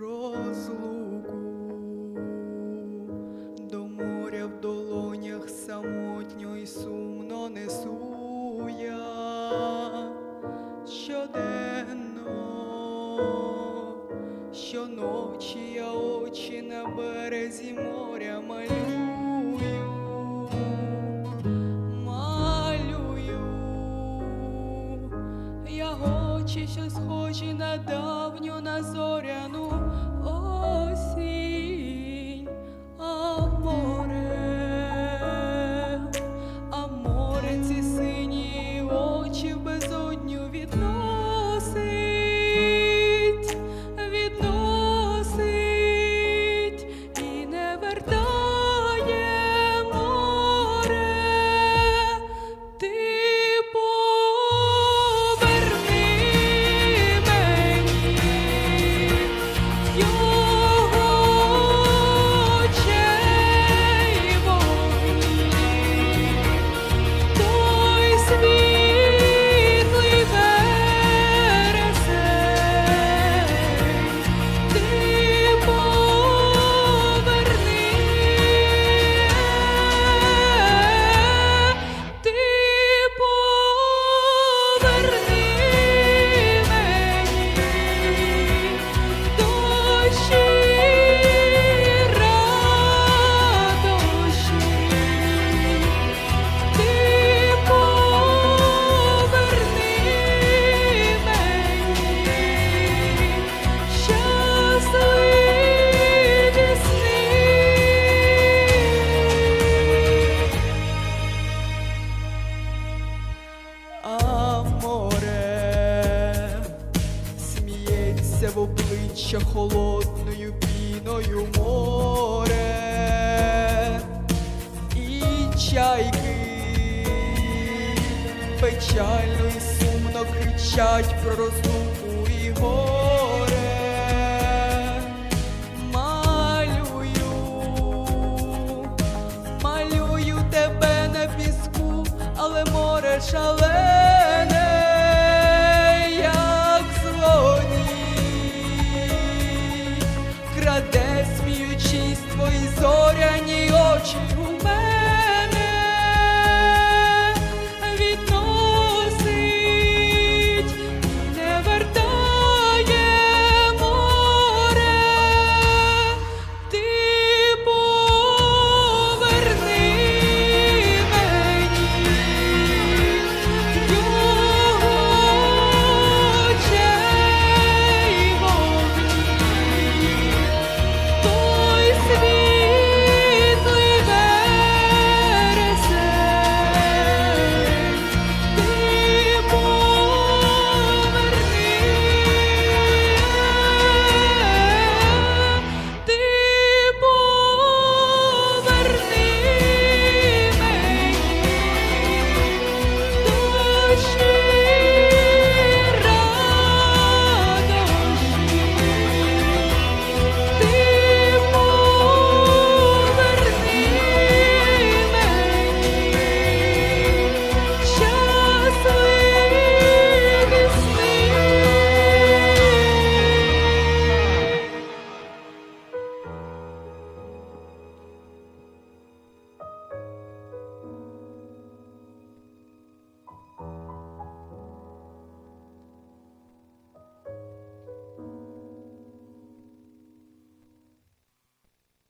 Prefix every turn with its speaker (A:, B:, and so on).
A: розлуку, до моря в долонях самотньо й сумно несу я щоденно, щоночі я очі на березі моря малюю, очі, схожі на давню на зоряну осінь, А море сміється в обличчя холодною піною море. І чайки печально і сумно кричать про розлуку і горе. Малюю, малюю тебе на піску, але море шалене,